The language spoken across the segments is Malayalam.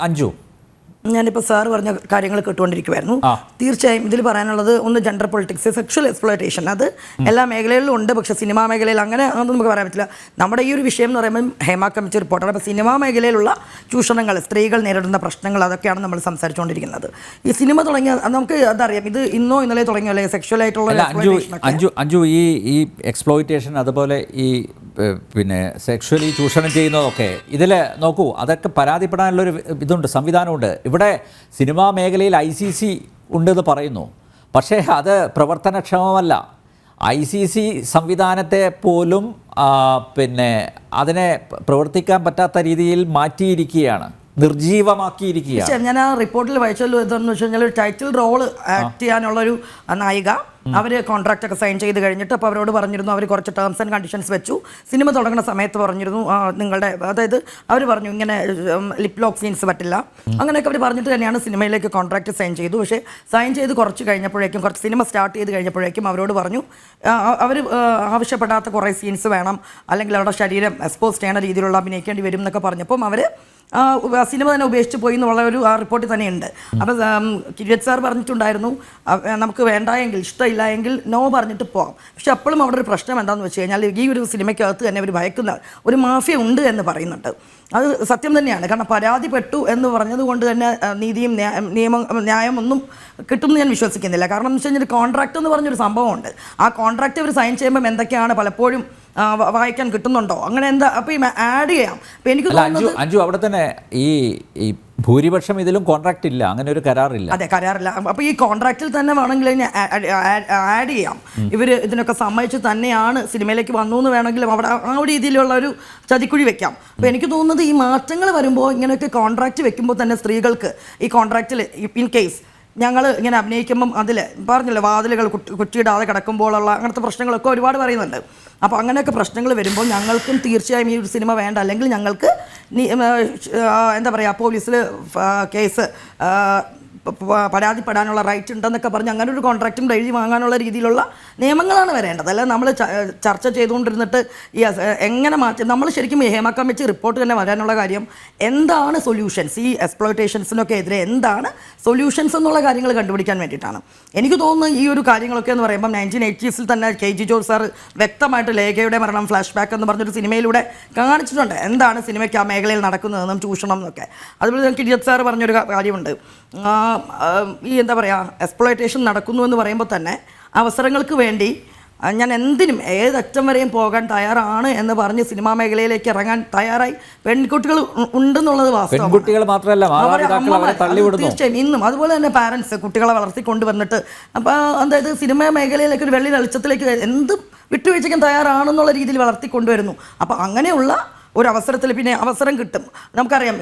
അഞ്ജു ഞാനിപ്പോൾ സാർ പറഞ്ഞ കാര്യങ്ങൾ കേട്ടുകൊണ്ടിരിക്കുമായിരുന്നു തീർച്ചയായും ഇതിൽ പറയാനുള്ളത് ഒന്ന് ജെൻഡർ പൊളിറ്റിക്സ് സെക്ഷൽ എക്സ്പ്ലോയിറ്റേഷൻ അത് എല്ലാ മേഖലകളിലും ഉണ്ട്. പക്ഷെ സിനിമാ മേഖലയിൽ അങ്ങനെ അതൊന്നും നമുക്ക് പറയാൻ പറ്റില്ല. നമ്മുടെ ഈ ഒരു വിഷയം എന്ന് പറയുമ്പോൾ ഹേമ കമ്മിറ്റി റിപ്പോർട്ടാണ് അപ്പോൾ സിനിമാ മേഖലയിലുള്ള ചൂഷണങ്ങൾ സ്ത്രീകൾ നേരിടുന്ന പ്രശ്നങ്ങൾ അതൊക്കെയാണ് നമ്മൾ സംസാരിച്ചുകൊണ്ടിരിക്കുന്നത്. ഈ സിനിമ തുടങ്ങിയ നമുക്ക് അതറിയാം. ഇത് ഇന്നോ ഇന്നലെ തുടങ്ങിയോ അല്ലെങ്കിൽ സെക്ഷൽ ആയിട്ടുള്ള അഞ്ജു ഈ ഈ എക്സ്പ്ലോയിറ്റേഷൻ അതുപോലെ ഈ പിന്നെ സെക്ഷലി ചൂഷണം ചെയ്യുന്നതൊക്കെ ഇതിൽ നോക്കൂ അതൊക്കെ പരാതിപ്പെടാനുള്ളൊരു ഇതുണ്ട് സംവിധാനമുണ്ട്. ഇവിടെ സിനിമാ മേഖലയിൽ ഐ സി സി ഉണ്ടെന്ന് പറയുന്നു. പക്ഷേ അത് പ്രവർത്തനക്ഷമമല്ല. ഐ സി സി സംവിധാനത്തെ പോലും പിന്നെ അതിനെ പ്രവർത്തിക്കാൻ പറ്റാത്ത രീതിയിൽ മാറ്റിയിരിക്കുകയാണ്. നിർജീവമാക്കിയിരിക്കുകയാണ് ഞാൻ ആ റിപ്പോർട്ടിൽ വായിച്ചല്ലോ എന്താണെന്ന് വെച്ച് കഴിഞ്ഞാൽ ടൈറ്റിൽ റോൾ ആക്ട് ചെയ്യാനുള്ള ഒരു നായിക. അവർ കോൺട്രാക്റ്റ് ഒക്കെ സൈൻ ചെയ്ത് കഴിഞ്ഞിട്ട് അപ്പോൾ അവരോട് പറഞ്ഞിരുന്നു അവർ കുറച്ച് ടേംസ് ആൻഡ് കണ്ടീഷൻസ് വെച്ചു. സിനിമ തുടങ്ങുന്ന സമയത്ത് പറഞ്ഞിരുന്നു നിങ്ങളുടെ അതായത് അവർ പറഞ്ഞു ഇങ്ങനെ ലിപ് ലോക്ക് സീൻസ് പറ്റില്ല. അങ്ങനെയൊക്കെ അവർ പറഞ്ഞിട്ട് തന്നെയാണ് സിനിമയിലേക്ക് കോൺട്രാക്റ്റ് സൈൻ ചെയ്തു. പക്ഷേ സൈൻ ചെയ്ത് കുറച്ച് കഴിഞ്ഞപ്പോഴേക്കും കുറച്ച് സിനിമ സ്റ്റാർട്ട് ചെയ്ത് കഴിഞ്ഞപ്പോഴേക്കും അവരോട് പറഞ്ഞു അവർ ആവശ്യപ്പെടാത്ത കുറേ സീൻസ് വേണം അല്ലെങ്കിൽ അവരുടെ ശരീരം എക്സ്പോസ് ചെയ്യണ രീതിയിലുള്ള അഭിനയിക്കേണ്ടി വരും എന്നൊക്കെ പറഞ്ഞപ്പം അവർ സിനിമ തന്നെ ഉപേക്ഷിച്ച് പോയി എന്നുള്ള ഒരു ആ റിപ്പോർട്ടിൽ തന്നെയുണ്ട്. അപ്പോൾ കിരിയറ്റ് സാർ പറഞ്ഞിട്ടുണ്ടായിരുന്നു നമുക്ക് വേണ്ട എങ്കിൽ ഇഷ്ടമില്ല എങ്കിൽ നോ പറഞ്ഞിട്ട് പോകാം. പക്ഷെ അപ്പോഴും അവിടെ ഒരു പ്രശ്നം എന്താണെന്ന് വെച്ച് കഴിഞ്ഞാൽ ഈ ഒരു സിനിമയ്ക്കകത്ത് തന്നെ അവർ ഭയക്കുന്ന ഒരു മാഫിയ ഉണ്ട് എന്ന് പറയുന്നുണ്ട്. അത് സത്യം തന്നെയാണ്. കാരണം പരാതിപ്പെട്ടു എന്ന് പറഞ്ഞതുകൊണ്ട് തന്നെ നീതിയും നിയമം ന്യായം ഒന്നും കിട്ടുമെന്ന് ഞാൻ വിശ്വസിക്കുന്നില്ല. കാരണം എന്ന് വെച്ച് കഴിഞ്ഞാൽ കോൺട്രാക്ട് എന്ന് പറഞ്ഞൊരു സംഭവമുണ്ട്. ആ കോൺട്രാക്ട് അവർ സൈൻ ചെയ്യുമ്പം എന്തൊക്കെയാണ് പലപ്പോഴും വായിക്കാൻ കിട്ടുന്നുണ്ടോ? അങ്ങനെ എന്താ? അപ്പോൾ ഈ ആഡ് ചെയ്യാം. അപ്പോൾ എനിക്ക് അഞ്ചു അഞ്ജു അവിടെ തന്നെ ഈ ഈ ഭൂരിപക്ഷം ഇതിലും കോൺട്രാക്ട് ഇല്ല. അങ്ങനെ ഒരു കരാറില്ല. അതെ കരാറില്ല. അപ്പോൾ ഈ കോൺട്രാക്റ്റിൽ തന്നെ വേണമെങ്കിൽ ആഡ് ചെയ്യാം. ഇവർ ഇതിനൊക്കെ സമ്മതിച്ച് തന്നെയാണ് സിനിമയിലേക്ക് വന്നു എന്ന് വേണമെങ്കിലും അവിടെ ആ ഒരു രീതിയിലുള്ള ഒരു ചതിക്കുഴി വെക്കാം. അപ്പോൾ എനിക്ക് തോന്നുന്നത് ഈ മാറ്റങ്ങൾ വരുമ്പോൾ ഇങ്ങനെയൊക്കെ കോൺട്രാക്റ്റ് വെക്കുമ്പോൾ തന്നെ സ്ത്രീകൾക്ക് ഈ കോൺട്രാക്റ്റിൽ ഇൻ കേസ് ഞങ്ങൾ ഇങ്ങനെ അഭിനയിക്കുമ്പം അതിൽ പറഞ്ഞില്ല വാതിലുകൾ കുട്ടി കുറ്റിയിടാതെ കിടക്കുമ്പോഴുള്ള അങ്ങനത്തെ പ്രശ്നങ്ങളൊക്കെ ഒരുപാട് പറയുന്നുണ്ട്. അപ്പോൾ അങ്ങനെയൊക്കെ പ്രശ്നങ്ങൾ വരുമ്പോൾ ഞങ്ങൾക്കും തീർച്ചയായും ഈ ഒരു സിനിമ വേണ്ട. അല്ലെങ്കിൽ ഞങ്ങൾക്ക് എന്താ പറയുക പോലീസിൽ കേസ് പരാതിപ്പെടാനുള്ള റൈറ്റ് ഉണ്ടെന്നൊക്കെ പറഞ്ഞ് അങ്ങനെ ഒരു കോൺട്രാക്റ്റും എഴുതി വാങ്ങാനുള്ള രീതിയിലുള്ള നിയമങ്ങളാണ് വരേണ്ടത്. അല്ല? നമ്മൾ ചർച്ച ചെയ്തുകൊണ്ടിരുന്നിട്ട് ഈ എങ്ങനെ മാറ്റി നമ്മൾ ശരിക്കും ഹേമ കമ്മിറ്റി റിപ്പോർട്ട് തന്നെ വരാനുള്ള കാര്യം എന്താണ് സൊല്യൂഷൻസ് ഈ എക്സ്പ്ലോയിറ്റേഷൻസിനൊക്കെ എതിരെ എന്താണ് സൊല്യൂഷൻസ് എന്നുള്ള കാര്യങ്ങൾ കണ്ടുപിടിക്കാൻ വേണ്ടിയിട്ടാണ്. എനിക്ക് തോന്നുന്നു ഈ ഒരു കാര്യങ്ങളൊക്കെ എന്ന് പറയുമ്പോൾ നയന്റീൻ എയ്റ്റീസിൽ തന്നെ കെ ജി ജോർജ് സാർ വ്യക്തമായിട്ട് ലേഖയുടെ മരണം ഫ്ലാഷ് ബാക്ക് എന്ന് പറഞ്ഞൊരു സിനിമയിലൂടെ കാണിച്ചിട്ടുണ്ട്. എന്താണ് സിനിമയ്ക്ക് ആ മേഖലയിൽ നടക്കുന്നതെന്നും ചൂഷണം എന്നൊക്കെ. അതുപോലെ തന്നെ കിരിയത്ത് സാർ പറഞ്ഞൊരു കാര്യമുണ്ട്. ഈ എന്താ പറയുക എക്സ്പ്ലോയിറ്റേഷൻ നടക്കുന്നു എന്ന് പറയുമ്പോൾ തന്നെ അവസരങ്ങൾക്ക് വേണ്ടി ഞാൻ എന്തിനും ഏതറ്റം വരെയും പോകാൻ തയ്യാറാണ് എന്ന് പറഞ്ഞ് സിനിമാ മേഖലയിലേക്ക് ഇറങ്ങാൻ തയ്യാറായി. പെൺകുട്ടികൾ ഉണ്ടെന്നുള്ളത് വാസ്തവമാണ്. പെൺകുട്ടികൾ മാത്രമല്ല തീർച്ചയായും ഇന്നും. അതുപോലെ തന്നെ പാരൻസ് കുട്ടികളെ വളർത്തി കൊണ്ടുവന്നിട്ട് അപ്പോൾ അതായത് സിനിമാ മേഖലയിലേക്ക് ഒരു വെള്ളി വെളിച്ചത്തിലേക്ക് എന്തും വിട്ടുവീഴ്ചയ്ക്കും തയ്യാറാണെന്നുള്ള രീതിയിൽ വളർത്തിക്കൊണ്ടുവരുന്നു അപ്പോൾ അങ്ങനെയുള്ള ഒരു അവസരത്തിൽ പിന്നെ അവസരം കിട്ടും. നമുക്കറിയാം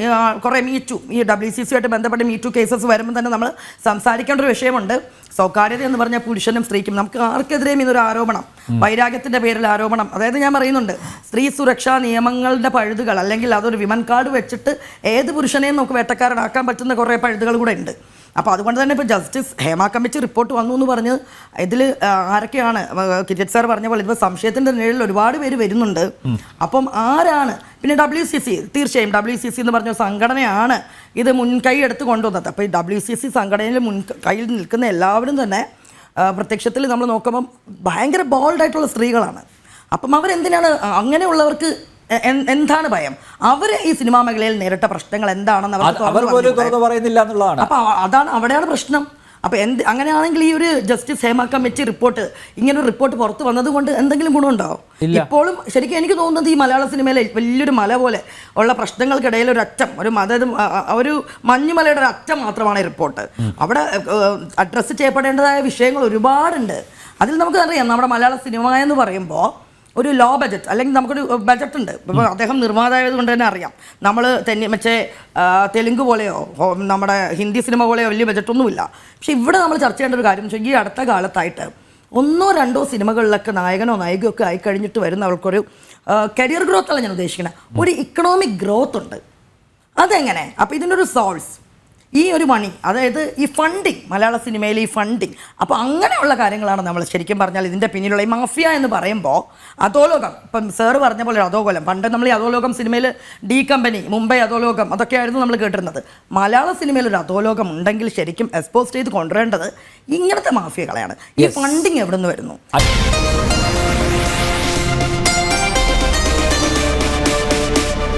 കുറേ മീറ്റു ഈ ഡബ്ല്യു സി സി ആയിട്ട് ബന്ധപ്പെട്ട് മീറ്റു കേസസ് വരുമ്പോൾ തന്നെ നമ്മൾ സംസാരിക്കേണ്ട ഒരു വിഷയമുണ്ട്. സ്വകാര്യത എന്ന് പറഞ്ഞാൽ പുരുഷനും സ്ത്രീക്കും നമുക്ക് ആർക്കെതിരെയും ഇതൊരു ആരോപണം വൈരാഗ്യത്തിന്റെ പേരിൽ ആരോപണം. അതായത് ഞാൻ പറയുന്നുണ്ട് സ്ത്രീ സുരക്ഷാ നിയമങ്ങളുടെ പഴുതുകൾ അല്ലെങ്കിൽ അതൊരു വിമൻ കാർഡ് വെച്ചിട്ട് ഏത് പുരുഷനെയും നമുക്ക് വേട്ടക്കാരനാക്കാൻ പറ്റുന്ന കുറേ പഴുതുകൾ കൂടെ ഉണ്ട്. അപ്പോൾ അതുകൊണ്ട് തന്നെ ഇപ്പോൾ ജസ്റ്റിസ് ഹേമ കമ്മിറ്റി റിപ്പോർട്ട് വന്നു എന്ന് പറഞ്ഞ് ഇതിൽ ആരൊക്കെയാണ് കിരിയറ്റ് സാർ പറഞ്ഞ പോലെ ഇപ്പോൾ സംശയത്തിന്റെ നിഴലിൽ ഒരുപാട് പേര് വരുന്നുണ്ട്. അപ്പം ആരാണ് പിന്നെ ഡബ്ല്യു സി സി തീർച്ചയായും ഡബ്ല്യു സി സി എന്ന് പറഞ്ഞ സംഘടനയാണ് ഇത് മുൻകൈ എടുത്ത് കൊണ്ടുവന്നത്. അപ്പോൾ ഈ ഡബ്ല്യു സി സി സംഘടനയിൽ മുൻ കയ്യിൽ നിൽക്കുന്ന എല്ലാവരും തന്നെ പ്രത്യക്ഷത്തിൽ നമ്മൾ നോക്കുമ്പം ഭയങ്കര ബോൾഡായിട്ടുള്ള സ്ത്രീകളാണ്. അപ്പം അവരെന്തിനാണ് അങ്ങനെയുള്ളവർക്ക് എന്താണ് ഭയം? അവർ ഈ സിനിമാ മേഖലയിൽ നേരിട്ട പ്രശ്നങ്ങൾ എന്താണെന്ന് അവർ തുറന്ന് പോലും പറഞ്ഞൂടെ? തുറന്നു പറയുന്നില്ല എന്നുള്ളതാണ്. അപ്പൊ അതാണ് അവിടെയാണ് പ്രശ്നം. അപ്പൊ എന്ത് അങ്ങനെയാണെങ്കിൽ ഈ ഒരു ജസ്റ്റിസ് ഹേമ കമ്മിറ്റി റിപ്പോർട്ട് ഇങ്ങനെ ഒരു റിപ്പോർട്ട് പുറത്ത് വന്നതുകൊണ്ട് എന്തെങ്കിലും ഗുണമുണ്ടോ ഇപ്പോഴും ശരിക്കും എനിക്ക് തോന്നുന്നത് ഈ മലയാള സിനിമയിലെ വലിയൊരു മല പോലെ ഉള്ള പ്രശ്നങ്ങൾക്കിടയിൽ ഒരു അറ്റം ഒരു മത അതായത് ഒരു മഞ്ഞുമലയുടെ ഒരു അറ്റം മാത്രമാണ് ഈ റിപ്പോർട്ട്. അവിടെ അഡ്രസ്സ് ചെയ്യപ്പെടേണ്ടതായ വിഷയങ്ങൾ ഒരുപാടുണ്ട്. അതിൽ നമുക്ക് അറിയാം നമ്മുടെ മലയാള സിനിമ എന്ന് പറയുമ്പോൾ ഒരു ലോ ബജറ്റ് അല്ലെങ്കിൽ നമുക്കൊരു ബജറ്റ് ഉണ്ട്. ഇപ്പോൾ അദ്ദേഹം നിർമ്മാതായത് കൊണ്ട് തന്നെ അറിയാം. നമ്മൾ തന്നെ മറ്റേ തെലുങ്ക് പോലെയോ നമ്മുടെ ഹിന്ദി സിനിമ പോലെയോ വലിയ ബജറ്റൊന്നുമില്ല പക്ഷെ ഇവിടെ നമ്മൾ ചർച്ച ചെയ്യേണ്ട ഒരു കാര്യം വെച്ചാൽ ഈ അടുത്ത കാലത്തായിട്ട് ഒന്നോ രണ്ടോ സിനിമകളിലൊക്കെ നായകനോ നായികയോ ഒക്കെ ആയി കഴിഞ്ഞിട്ട് വരുന്ന അവർക്കൊരു കരിയർ ഗ്രോത്ത് അല്ല ഞാൻ ഉദ്ദേശിക്കുന്നത് ഒരു ഇക്കണോമിക് ഗ്രോത്ത് ഉണ്ട്. അതെങ്ങനെ? അപ്പോൾ ഇതിന്റെ ഒരു സോൾസ് ഈ ഒരു മണി അതായത് ഈ ഫണ്ടിങ് മലയാള സിനിമയിലെ ഈ ഫണ്ടിങ് അപ്പോൾ അങ്ങനെയുള്ള കാര്യങ്ങളാണ് നമ്മൾ ശരിക്കും പറഞ്ഞാൽ ഇതിന്റെ പിന്നിലുള്ള ഈ മാഫിയ എന്ന് പറയുമ്പോൾ അധോലോകം. ഇപ്പം സാറ് പറഞ്ഞ പോലെ അതോകോലം അധോലോകം. പണ്ട് നമ്മൾ ഈ അധോലോകം സിനിമയിൽ ഡി കമ്പനി മുംബൈ അധോലോകം അതൊക്കെയായിരുന്നു നമ്മൾ കേട്ടിരുന്നത്. മലയാള സിനിമയിൽ ഒരു അധോലോകം ഉണ്ടെങ്കിൽ ശരിക്കും എക്സ്പോസ് ചെയ്ത് കൊണ്ടുവരേണ്ടത് ഇങ്ങനത്തെ മാഫിയകളെയാണ് ഈ ഫണ്ടിങ് എവിടെ നിന്ന് വരുന്നു?